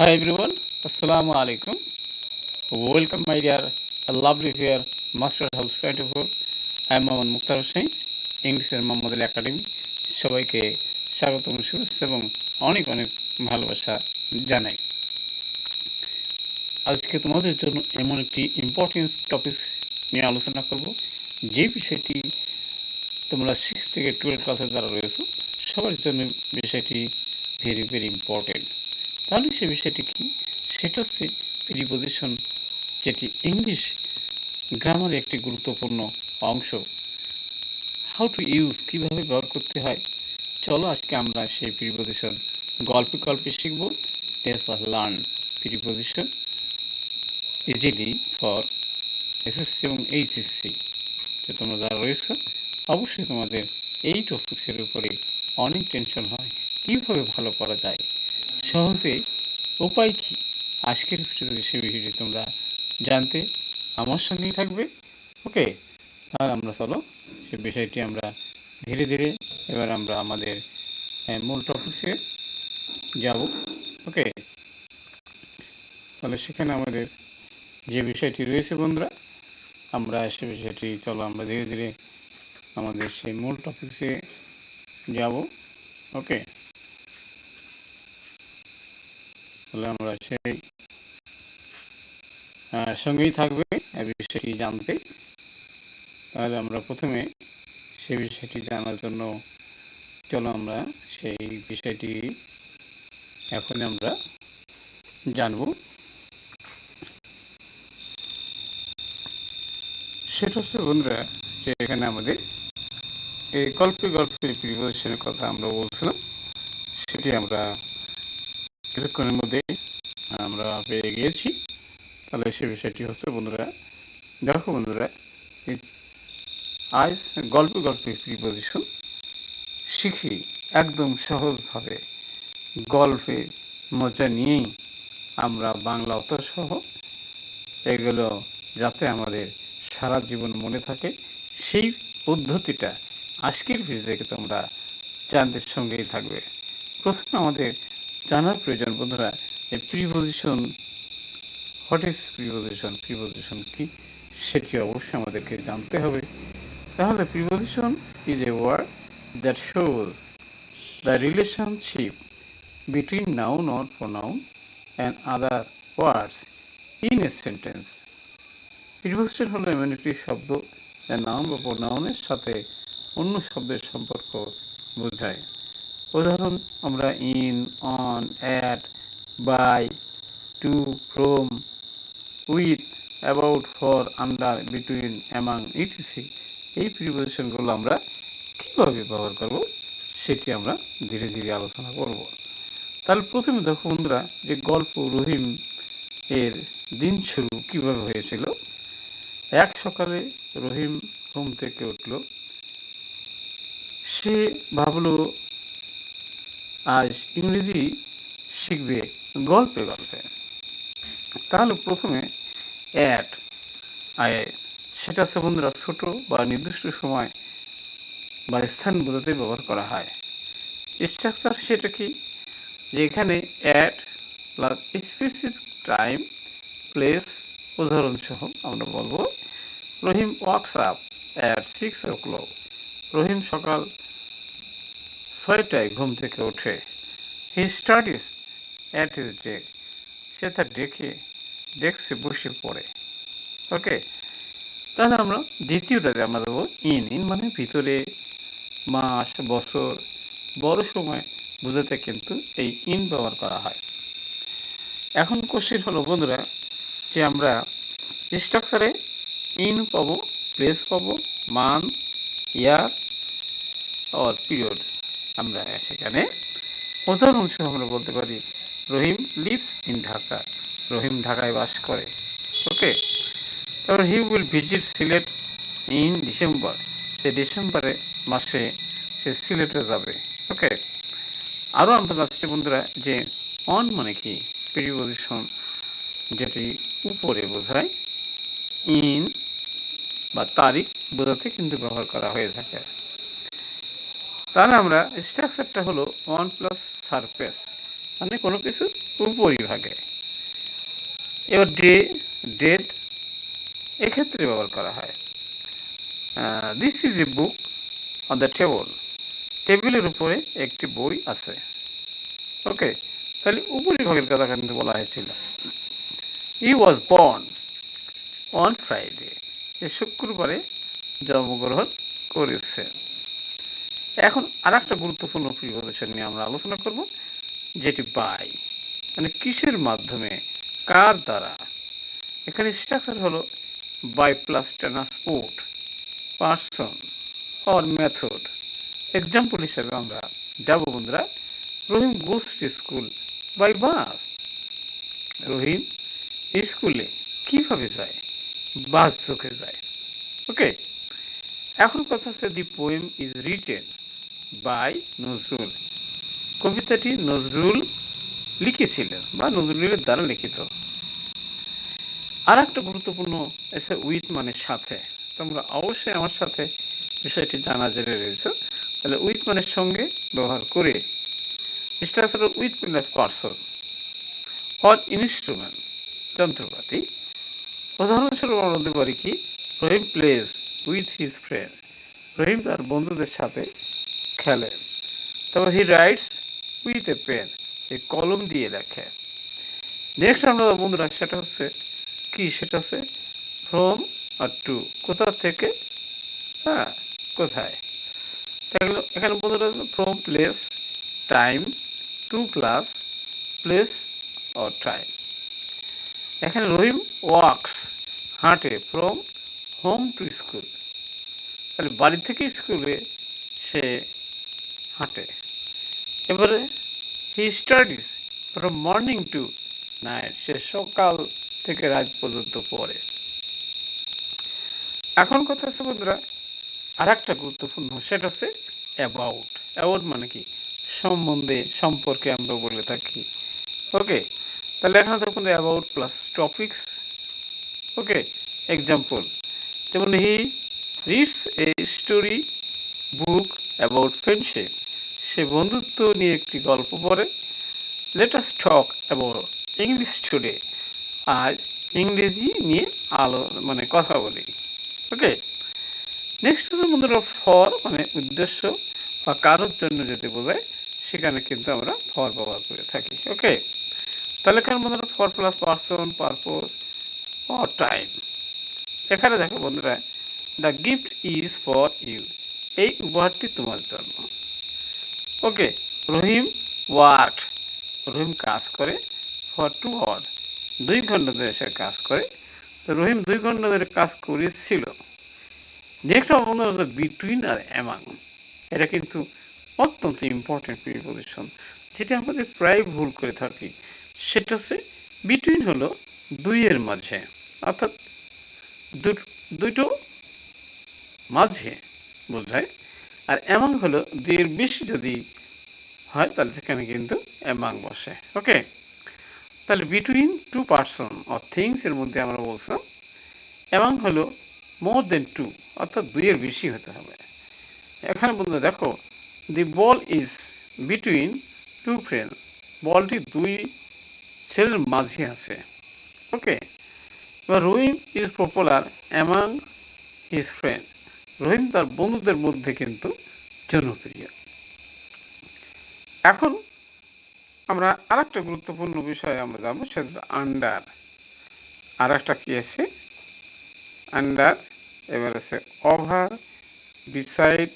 Hi everyone, Assalamu alaikum. Welcome my dear lovely dear Master House 24. I am Mohammad মুক্তার হোসেন ইংলিশের Mohammad Ali academy সবাইকে স্বাগতম শুভেচ্ছা এবং অনেক অনেক ভালোবাসা জানাই। আজকে তোমাদের জন্য এমন একটি ইম্পর্টেন্স টপিক নিয়ে আলোচনা করব। যে বিষয়টি তোমরা সিক্স থেকে টুয়েলভ ক্লাসে যারা রয়েছে সবার জন্য বিষয়টি ভেরি ভেরি ইম্পর্টেন্ট তাহলে সে বিষয়টি কি? সেটা হচ্ছে প্রিপোজিশন যেটি ইংলিশ গ্রামারের একটি গুরুত্বপূর্ণ অংশ। হাউ টু ইউজ কীভাবে ব্যবহার করতে হয়? চলো আজকে আমরা সেই প্রিপোজিশন গল্পে গল্পে শিখব। Let's learn preposition easily for SSC এবং এইচএসসি যে তোমরা যারা রয়েছে, অবশ্যই তোমাদের এই টপিক্সের উপরে অনেক টেনশন হয়। কীভাবে ভালো করা যায়? সহজে উপায় কি? আজকের ভিডিওতে বিষয়টি তোমরা জানতে আমার সঙ্গেই থাকবে। ওকে? তাহলে আমরা চলো, সে বিষয়টি আমরা ধীরে ধীরে এবার আমরা আমাদের মূল টপিক্সে যাব। ওকে? তাহলে সেখানে আমাদের যে বিষয়টি রয়েছে বন্ধুরা, আমরা সে বিষয়টি চলো আমরা ধীরে ধীরে আমাদের সেই মূল টপিক্সে যাব। ওকে? তাহলে আমরা সেই সঙ্গেই থাকবে বিষয়টি জানতে। তাহলে আমরা প্রথমে সে বিষয়টি জানার জন্য চলো আমরা সেই বিষয়টি এখন আমরা জানব। সেটা হচ্ছে বন্ধুরা, যে এখানে আমাদের এই গল্পে গল্পে প্রিপোজিশনের কথা আমরা বলছিলাম, সেটি আমরা কিছুক্ষণের মধ্যে আমরা পেয়ে গিয়েছি। তাহলে সে বিষয়টি হচ্ছে, বন্ধুরা, দেখো বন্ধুরা আজ গল্পে গল্পে প্রিপোজিশন শিখি একদম সহজভাবে। গল্পে মজা নিয়েই আমরা বাংলা অত সহ এগুলো যাতে আমাদের সারা জীবন মনে থাকে, সেই পদ্ধতিটা আজকের ভিডিও থেকে তোমরা জানতে সঙ্গেই থাকবে। প্রথমে আমাদের জানার প্রয়োজন, বন্ধুরা এই preposition what is preposition preposition কি, সেটি অবশ্যই আমাদেরকে জানতে হবে। তাহলে preposition is a word that shows the relationship between noun or pronoun and other words in a sentence preposition হলো এমন একটি শব্দ যা নাউন বা প্রোনাউনের সাথে অন্য শব্দের সম্পর্ক বোঝায়। উদাহরণ, আমরা in on at by to from with about for under between among ETC এই প্রিপোজিশনগুলো আমরা কীভাবে ব্যবহার করব, সেটি আমরা ধীরে ধীরে আলোচনা করব। তাহলে প্রথমে দেখো বন্ধুরা, যে গল্প রহিম এর দিন শুরু কীভাবে হয়েছিল? এক সকালে রহিম ঘুম থেকে উঠল। সে ভাবলো আজ ইংরেজি শিখবে গল্পে গল্পে। তাহলে প্রথমে অ্যাড আয় সেটা হচ্ছে বন্ধুরা ছোট বা নির্দিষ্ট সময় বা স্থান বোঝাতে ব্যবহার করা হয়। স্ট্রাকচার সেটা কি? যে এখানে at plus specific time place উদাহরণসহ আমরা বলব। Rahim works up at six o'clock Rahim, সকাল ছয়টায় ঘুম থেকে ওঠে he studies at his desk সে তার ডেকে ডেস্কে বসে পড়ে। ওকে, তাহলে আমরা দ্বিতীয়টাতে আমরা দেবো, ইন ইন মানে ভিতরে, মাস, বছর, বড় সময় বোঝাতে কিন্তু এই ইন ব্যবহার করা হয়। এখন কোশ্চেন হলো, বন্ধুরা, যে আমরা স্ট্রাকচারে ইন পাবো প্লেস পাবো, মান ইয়ার অর পিরিয়ড আমরা সেখানে উদাহরণস্বরূপ আমরা বলতে পারি রহিম লিভস ইন ঢাকা। রহিম ঢাকায় বাস করে। ওকে তারপর he will visit Sylhet in December সে ডিসেম্বরে মাসে সে সিলেটে যাবে। ওকে আরও আমরা যাচ্ছি বন্ধুরা যে অন মানে কি? প্রিপোজিশন যেটি উপরে বোঝায়। ইন বা তারিখ বোঝাতে কিন্তু ব্যবহার করা হয়ে থাকে। তাহলে আমরা স্ট্রাকচারটা হলো ওয়ান প্লাস সারফেস মানে কোনো কিছু উপরিভাগে। এবার ডে ডেট এক্ষেত্রে ব্যবহার করা হয়। This is a book on the table টেবিলের উপরে একটি বই আছে। ওকে, তাহলে উপরিভাগের কথা কিন্তু বলা হয়েছিল। He was born on Friday এ শুক্রবারে জন্মগ্রহণ করেছে এখন আর একটা গুরুত্বপূর্ণ প্রিপোজিশন নিয়ে আমরা আলোচনা করব, যেটি বাই মানে কিসের মাধ্যমে, কার দ্বারা। এখানে স্ট্রাকচার হলো by plus transport person or method example হিসেবে আমরা যাব, বন্ধুরা, রহিম গোস স্কুল বাই বাস রহিম স্কুলে কীভাবে যায়? বাস চোখে যায়। ওকে এখন কথা হচ্ছে the poem is written by Nazrul. কবিতাটি নজরুল লিখেছিলেন বা নজরুলের দ্বারা লিখিত। আর একটা গুরুত্বপূর্ণ এসে উইথ মানে সাথে। তোমরা অবশ্যই আমার সাথে বিষয়টি জানা জেনে রয়েছে। তাহলে উইথ মানে সঙ্গে ব্যবহার করে। Structure with plus person or instrument যন্ত্রপাতি। উদাহরণস্বরূপ আমরা বলতে পারি কি Rahim plays with his friend Rahim তার বন্ধুদের সাথে খেলে। তারপর he writes with a pen এই কলম দিয়ে লেখে। নেক্সট আমরা বন্ধুরা, সেটা হচ্ছে কি? সেটা হচ্ছে ফ্রম আর টু কোথা থেকে? হ্যাঁ কোথায়? তাহলে এখানে বন্ধুরা from place time to plus place or time এখানে রহিম ওয়ার্কস হাঁটে ফ্রম হোম টু স্কুল তাহলে বাড়ি থেকে স্কুলে সে হাঁটে। এবারে he studies from morning to night সে সকাল থেকে রাত পর্যন্ত পড়ে। এখন কথা হচ্ছে বন্ধুরা আর একটা গুরুত্বপূর্ণ, সেটা হচ্ছে অ্যাবাউট অ্যাবাউট মানে কি? সম্বন্ধে, সম্পর্কে আমরা বলে থাকি। ওকে, তাহলে এখানে তখন about plus topics okay example যেমন he reads a story book about friendship. সে বন্ধুত্ব নিয়ে একটি গল্প পড়ে। Let us talk about English today আজ ইংরেজি নিয়ে আলো মানে কথা বলি। ওকে নেক্সট হচ্ছে বন্ধুরা ফর মানে উদ্দেশ্য বা কারোর জন্য যদি বোঝায় সেখানে কিন্তু আমরা ফর ব্যবহার করে থাকি। ওকে তাহলে এখানে বন্ধুরা? For plus person purpose or time এখানে দেখো বন্ধুরা the gift is for you এই উপহারটি তোমার জন্য। ওকে, রহিম ওয়ার্ক রহিম কাজ করে ফর টু আওয়ার দুই ঘণ্টা ধরে সে কাজ করে। রহিম দুই ঘণ্টা ধরে কাজ করেছিল। নেক্সট বন্ধু হচ্ছে বিটুইন আর অ্যামাং এটা কিন্তু অত্যন্ত ইম্পর্টেন্ট প্রিপোজিশন যেটা আমাদের প্রায় ভুল করে থাকি। সেটা হচ্ছে বিটুইন হলো দুইয়ের মাঝে। অর্থাৎ দুটো মাঝে, বোঝায়। আর অ্যামাং হলো দুইয়ের বেশি যদি হয়, তাহলে সেখানে কিন্তু অ্যামাং বসে। ওকে? তাহলে between two person or things এর মধ্যে আমরা বলছিলাম, অ্যামাং হলো মোর দেন টু অর্থাৎ দুইয়ের বেশি হতে হবে। এখানে বলতে দেখো the ball is between two friend বলটি দুই ছেলের মাঝে আছে। ওকে? এবার Rahim is popular among his friend Rahim তার বন্ধুদের মধ্যে কিন্তু জনপ্রিয়। এখন আমরা আর একটা গুরুত্বপূর্ণ বিষয়ে আমরা যাব সেটা আন্ডার আর একটা কি আছে? আন্ডার এবার আছে ওভার বিসাইড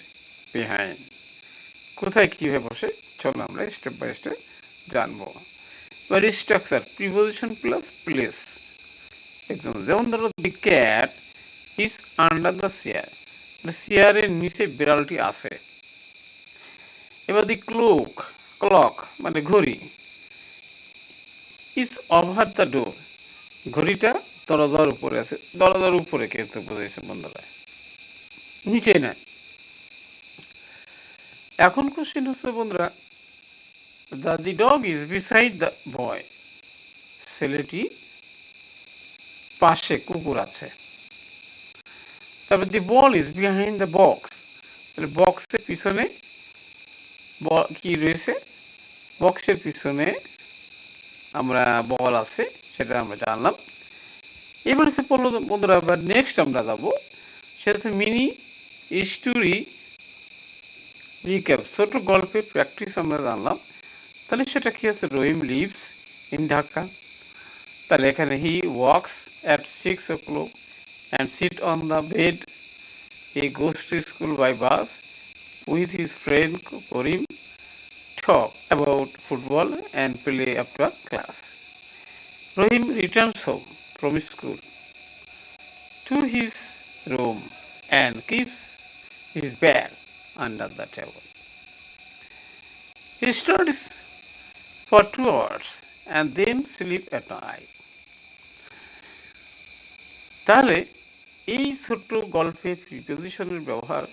বিহাইন্ড কোথায় কীভাবে বসে? চলো আমরা স্টেপ বাই স্টেপ জানব। এবার স্ট্রাকচার প্রিপোজিশন প্লাস প্লেস একদম যেমন ধরো the cat is under the chair চেয়ারের নিচে বিড়ালটি আছে। এবার দি ক্লোক, ক্লক মানে ঘড়ি। ইজ ওভার দ্য ডোর ঘড়িটা দরজার উপরে আছে। দরজার উপরে কিন্তু বোঝাইছে বন্ধুরা। নিচে না এখন কোশ্চেন হচ্ছে বন্ধুরা the the dog is beside the boy ছেলেটি পাশে কুকুর আছে। তারপর the ball is behind the box তাহলে বক্সের পিছনে কি রয়েছে? বক্সের পিছনে আমরা বল আছে, সেটা আমরা জানলাম। এবার হচ্ছে বন্ধুরা আবার নেক্সট আমরা যাব। সেটা হচ্ছে মিনি স্টোরি রিক্যাপ ছোট গল্পের প্র্যাকটিস আমরা জানলাম। তাহলে সেটা কি আছে? রহিম লিভস ইন ঢাকা তাহলে এখানে he wakes at six o'clock And sit on the bed he goes to school by bus with his friend Karim talk about football and play after class. Rohim returns home from school to his room and keeps his bag under the table. He studies for two hours and then sleep at night. তাহলে এই ছোট্ট গল্পে প্রিপোজিশনের ব্যবহার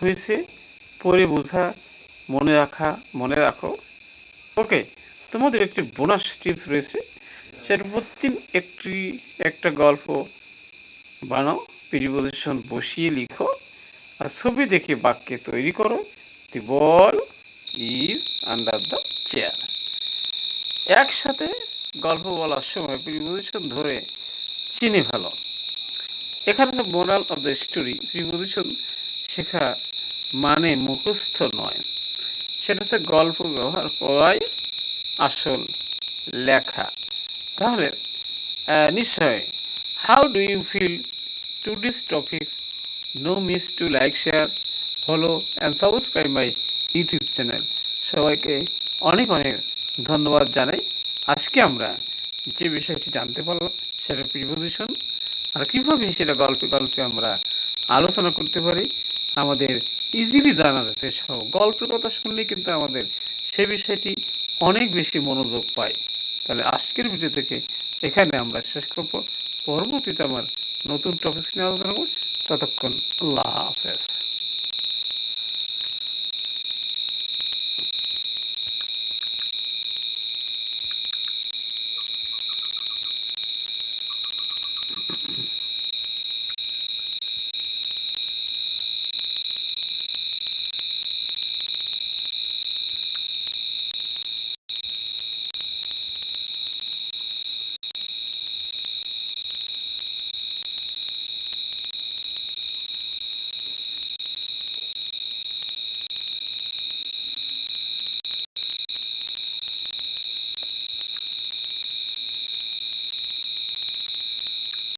হয়েছে। পড়ে বোঝা, মনে রাখা, মনে রাখো। ওকে, তোমাদের একটি বোনাস টিপস রয়েছে। সেটা প্রতিদিন একটি, একটা গল্প বানাও প্রিপোজিশন বসিয়ে লিখো, আর ছবি দেখে বাক্যে তৈরি করো। The ball is under the chair একসাথে গল্প বলার সময় প্রিপোজিশন ধরে চিনে ফেলো। এখানে তো moral of the story preposition শেখা মানে মুখস্থ নয়। সেটা হচ্ছে গল্প ব্যবহার করাই আসল লেখা। তাহলে নিশ্চয় how do you feel to this topic no miss to like share follow and subscribe my YouTube channel সবাইকে অনেক অনেক ধন্যবাদ জানাই। আজকে আমরা যে বিষয়টি জানতে পারলাম, সেটা প্রিপোজিশন আর কীভাবে সেটা গল্পে গল্পে আমরা আলোচনা করতে পারি, আমাদের ইজিলি জানা যাচ্ছে। সব গল্পের কথা শুনলে কিন্তু আমাদের সে বিষয়টি অনেক বেশি মনোযোগ পায়। তাহলে আজকের ভিডিও থেকে এখানে আমরা শেষ করব। পরবর্তীতে আমার নতুন টপিক নিয়ে আলোচনা করব। ততক্ষণ আল্লাহ হাফেজ।